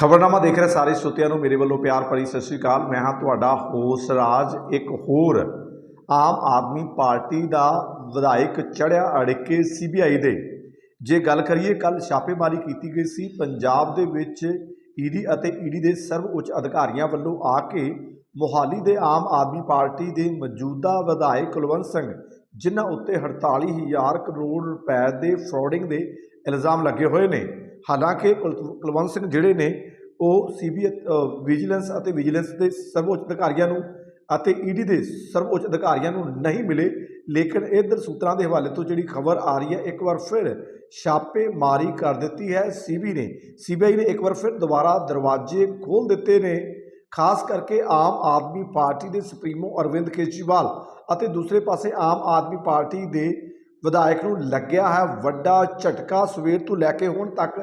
ਖਬਰਨਾਮਾ ਦੇਖ ਰਹੇ ਸਾਰੇ ਸਰੋਤਿਆਂ ਨੂੰ ਮੇਰੇ ਵੱਲੋਂ ਪਿਆਰ ਭਰੀ ਸਤਿ ਸ਼੍ਰੀ ਅਕਾਲ। ਮੈਂ ਹਾਂ ਤੁਹਾਡਾ ਹੋਸ ਰਾਜ, ਇੱਕ ਹੋਰ ਆਮ ਆਦਮੀ ਪਾਰਟੀ ਦਾ ਵਿਧਾਇਕ ਚੜਿਆ ਅੜਿੱਕੇ ਸੀਬੀਆਈ ਦੇ। ਜੇ ਗੱਲ ਕਰੀਏ ਕੱਲ ਛਾਪੇਮਾਰੀ ਕੀਤੀ ਗਈ ਸੀ। ਪੰਜਾਬ ਦੇ ਵਿੱਚ ਈਡੀ ਅਤੇ ਈਡੀ ਦੇ ਸਰਵ ਉੱਚ ਅਧਿਕਾਰੀਆਂ ਵੱਲੋਂ ਆ ਕੇ ਮੋਹਾਲੀ ਦੇ ਆਮ ਆਦਮੀ ਪਾਰਟੀ ਦੇ ਮੌਜੂਦਾ ਵਿਧਾਇਕ ਕੁਲਵੰਤ ਸਿੰਘ, ਜਿਨ੍ਹਾਂ ਉੱਤੇ 48000 ਕਰੋੜ ਰੁਪਏ ਦੇ ਫਰਾਡਿੰਗ ਦੇ ਇਲਜ਼ਾਮ ਲੱਗੇ ਹੋਏ ਨੇ। ਹਾਲਾਂਕਿ ਕੁਲ- ਕੁਲਵੰਤ ਸਿੰਘ ਜਿਹੜੇ ਨੇ, ਉਹ ਸੀਬੀ ਵਿਜੀਲੈਂਸ ਅਤੇ ਵਿਜੀਲੈਂਸ ਦੇ ਸਰਵਉੱਚ ਅਧਿਕਾਰੀਆਂ ਨੂੰ ਅਤੇ ਈਡੀ ਦੇ ਸਰਵਉੱਚ ਅਧਿਕਾਰੀਆਂ ਨੂੰ ਨਹੀਂ ਮਿਲੇ, ਲੇਕਿਨ ਇਧਰ ਸੂਤਰਾਂ ਦੇ ਹਵਾਲੇ ਤੋਂ ਜਿਹੜੀ ਖਬਰ ਆ ਰਹੀ ਹੈ, ਇੱਕ ਵਾਰ ਫਿਰ ਛਾਪੇਮਾਰੀ ਕਰ ਦਿੱਤੀ ਹੈ। ਸੀਬੀ ਨੇ ਸੀਬੀਆਈ ਨੇ ਇੱਕ ਵਾਰ ਫਿਰ ਦੁਬਾਰਾ ਦਰਵਾਜ਼ੇ ਖੋਲ ਦਿੱਤੇ ਨੇ। ਖਾਸ ਕਰਕੇ ਆਮ ਆਦਮੀ ਪਾਰਟੀ ਦੇ ਸੁਪਰੀਮੋ ਅਰਵਿੰਦ ਕੇਜਰੀਵਾਲ ਅਤੇ ਦੂਸਰੇ ਪਾਸੇ ਆਮ ਆਦਮੀ ਪਾਰਟੀ ਦੇ ਵਿਧਾਇਕ ਨੂੰ ਲੱਗਿਆ ਹੈ ਵੱਡਾ ਝਟਕਾ। ਸਵੇਰ ਤੋਂ ਲੈ ਕੇ ਹੁਣ ਤੱਕ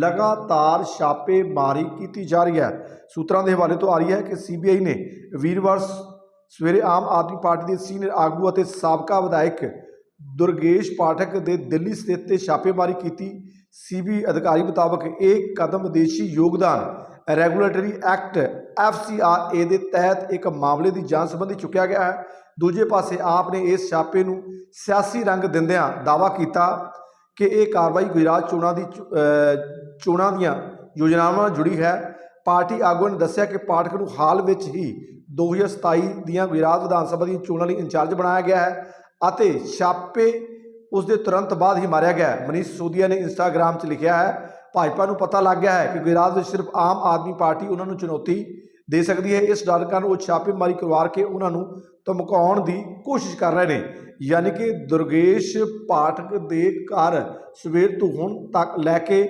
ਲਗਾਤਾਰ ਛਾਪੇਮਾਰੀ ਕੀਤੀ ਜਾ ਰਹੀ ਹੈ। ਸੂਤਰਾਂ ਦੇ ਹਵਾਲੇ ਤੋਂ ਆ ਰਹੀ ਹੈ ਕਿ ਸੀਬੀਆਈ ਨੇ ਵੀਰਵਾਰ ਸਵੇਰੇ ਆਮ ਆਦਮੀ ਪਾਰਟੀ ਦੇ ਸੀਨੀਅਰ ਆਗੂ ਅਤੇ ਸਾਬਕਾ ਵਿਧਾਇਕ ਦੁਰਗੇਸ਼ ਪਾਠਕ ਦੇ ਦਿੱਲੀ ਸਥਿਤ ਤੇ ਛਾਪੇਮਾਰੀ ਕੀਤੀ। ਸੀਬੀ ਅਧਿਕਾਰੀ ਮੁਤਾਬਕ ਇਹ ਕਦਮ ਵਿਦੇਸ਼ੀ ਯੋਗਦਾਨ, ਰੈਗੂਲੇਟਰੀ ਐਕਟ ਐਫਸੀਆਰਏ ਦੇ ਤਹਿਤ ਇੱਕ ਮਾਮਲੇ ਦੀ ਜਾਂਚ ਸੰਬੰਧੀ ਚੁੱਕਿਆ ਗਿਆ ਹੈ। ਦੂਜੇ ਪਾਸੇ ਆਪ ਨੇ ਇਸ ਛਾਪੇ ਨੂੰ ਸਿਆਸੀ ਰੰਗ ਦਿੰਦਿਆਂ ਦਾਅਵਾ ਕੀਤਾ ਕਿ ਇਹ ਕਾਰਵਾਈ ਗੁਜਰਾਤ ਚੋਣਾਂ ਦੀ ਚੋਣਾਂ ਦੀਆਂ ਯੋਜਨਾਵਾਂ ਨਾਲ ਜੁੜੀ ਹੈ। ਪਾਰਟੀ ਆਗੂ ਨੇ ਦੱਸਿਆ ਕਿ ਪਾਠਕ ਨੂੰ ਹਾਲ ਵਿੱਚ ਹੀ 2027 ਦੀਆਂ ਗੁਜਰਾਤ ਵਿਧਾਨ ਸਭਾ ਦੀਆਂ ਚੋਣਾਂ ਲਈ ਇੰਚਾਰਜ ਬਣਾਇਆ ਗਿਆ ਹੈ ਅਤੇ ਛਾਪੇ ਉਸ ਦੇ ਤੁਰੰਤ ਬਾਅਦ ਹੀ ਮਾਰਿਆ ਗਿਆ ਮਨੀਸ਼ ਸੋਦੀਆ ਨੇ ਇੰਸਟਾਗ੍ਰam 'ਚ ਲਿਖਿਆ ਹੈ, ਭਾਜਪਾ ਨੂੰ ਪਤਾ ਲੱਗ ਗਿਆ ਹੈ ਕਿ ਗੁਜਰਾਤ ਵਿੱਚ ਸਿਰਫ ਆਮ ਆਦਮੀ ਪਾਰਟੀ ਉਹਨਾਂ ਨੂੰ ਚੁਣੌਤੀ ਦੇ ਸਕਦੀ ਹੈ। ਇਸ ਡਰ ਕਾਰਨ ਉਹ ਛਾਪੇਮਾਰੀ ਕਰਵਾ ਕੇ ਉਹਨਾਂ ਨੂੰ ਧਮਕਾਉਣ ਦੀ ਕੋਸ਼ਿਸ਼ ਕਰ ਰਹੇ ਨੇ। ਯਾਨੀ ਕਿ ਦੁਰਗੇਸ਼ ਪਾਠਕ ਦੇ ਘਰ ਸਵੇਰ ਤੋਂ ਹੁਣ ਤੱਕ ਲੈ ਕੇ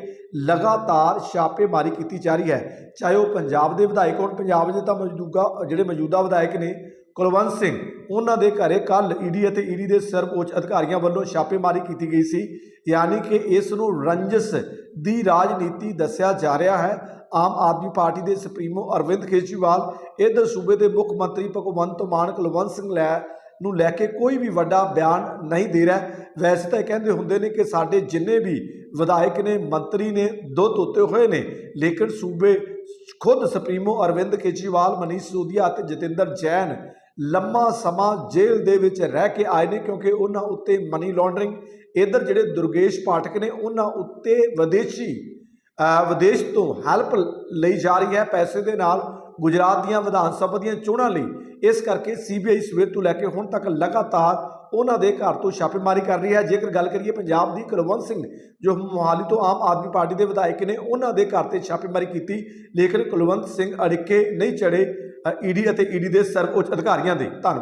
ਲਗਾਤਾਰ ਛਾਪੇਮਾਰੀ ਕੀਤੀ ਜਾ ਰਹੀ ਹੈ। ਚਾਹੇ ਉਹ ਪੰਜਾਬ ਦੇ ਵਿਧਾਇਕ ਹੋਣ, ਪੰਜਾਬ ਦੇ ਤਾਂ ਮੌਜੂਦਾ, ਜਿਹੜੇ ਮੌਜੂਦਾ ਵਿਧਾਇਕ ਨੇ, ਕੁਲਵੰਤ ਸਿੰਘ, ਉਹਨਾਂ ਦੇ ਘਰੇ ਕੱਲ ਈਡੀ ਅਤੇ ਈਡੀ ਦੇ ਸਰਵਉੱਚ ਅਧਿਕਾਰੀਆਂ ਵੱਲੋਂ ਛਾਪੇਮਾਰੀ ਕੀਤੀ ਗਈ ਸੀ। ਯਾਨੀ ਕਿ ਇਸ ਨੂੰ ਰੰਜਸ ਦੀ ਰਾਜਨੀਤੀ ਦੱਸਿਆ ਜਾ ਰਿਹਾ ਹੈ। ਆਮ ਆਦਮੀ ਪਾਰਟੀ ਦੇ ਸੁਪਰੀਮੋ ਅਰਵਿੰਦ ਕੇਜਰੀਵਾਲ, ਇਧਰ ਸੂਬੇ ਦੇ ਮੁੱਖ ਮੰਤਰੀ ਭਗਵੰਤ ਮਾਨ, ਕੁਲਵੰਤ ਸਿੰਘ ਲੈ ਨੂੰ ਲੈ ਕੇ ਕੋਈ ਵੀ ਵੱਡਾ ਬਿਆਨ ਨਹੀਂ ਦੇ ਰਿਹਾ। ਵੈਸੇ ਤਾਂ ਇਹ ਕਹਿੰਦੇ ਹੁੰਦੇ ਨੇ ਕਿ ਸਾਡੇ ਜਿੰਨੇ ਵੀ ਵਿਧਾਇਕ ਨੇ, ਮੰਤਰੀ ਨੇ, ਦੋ ਉੱਤੇ ਹੋਏ ਨੇ, ਲੇਕਿਨ ਸੂਬੇ ਖੁਦ ਸੁਪਰੀਮੋ ਅਰਵਿੰਦ ਕੇਜਰੀਵਾਲ, ਮਨੀਸ਼ ਸੋਦੀਆ ਅਤੇ ਜਤਿੰਦਰ ਜੈਨ ਲੰਮਾ ਸਮਾਂ ਜੇਲ੍ਹ ਦੇ ਵਿੱਚ ਰਹਿ ਕੇ ਆਏ ਨੇ ਕਿਉਂਕਿ ਉਹਨਾਂ ਉੱਤੇ ਮਨੀ ਲਾਂਡਰਿੰਗ ਇਧਰ ਜਿਹੜੇ ਦੁਰਗੇਸ਼ ਪਾਠਕ ਨੇ, ਉਹਨਾਂ ਉੱਤੇ ਵਿਦੇਸ਼ੀ ਵਿਦੇਸ਼ ਤੋਂ ਹੈਲਪ ਲਈ ਜਾ ਰਹੀ ਹੈ ਪੈਸੇ ਦੇ ਨਾਲ ਗੁਜਰਾਤ ਦੀਆਂ ਵਿਧਾਨ ਸਭਾ ਦੀਆਂ ਚੋਣਾਂ ਲਈ। ਇਸ ਕਰਕੇ ਸੀਬੀਆਈ ਸਵੇਰ ਤੋਂ ਲੈ ਕੇ ਹੁਣ ਤੱਕ ਲਗਾਤਾਰ ਉਹਨਾਂ ਦੇ ਘਰ ਤੋਂ ਛਾਪੇਮਾਰੀ ਕਰ ਰਹੀ ਹੈ। ਜੇਕਰ ਗੱਲ ਕਰੀਏ ਪੰਜਾਬ ਦੀ, ਕੁਲਵੰਤ ਸਿੰਘ ਜੋ ਮੋਹਾਲੀ ਤੋਂ ਆਮ ਆਦਮੀ ਪਾਰਟੀ ਦੇ ਵਿਧਾਇਕ ਨੇ, ਉਹਨਾਂ ਦੇ ਘਰ ਤੇ ਛਾਪੇਮਾਰੀ ਕੀਤੀ, ਲੇਕਿਨ ਕੁਲਵੰਤ ਸਿੰਘ ਅੜਿੱਕੇ ਨਹੀਂ ਚੜੇ ਈਡੀ ਅਤੇ ਈਡੀ ਦੇ ਸਰਵ ਉੱਚ ਅਧਿਕਾਰੀਆਂ ਦੇ। ਧੰਨਵਾਦ।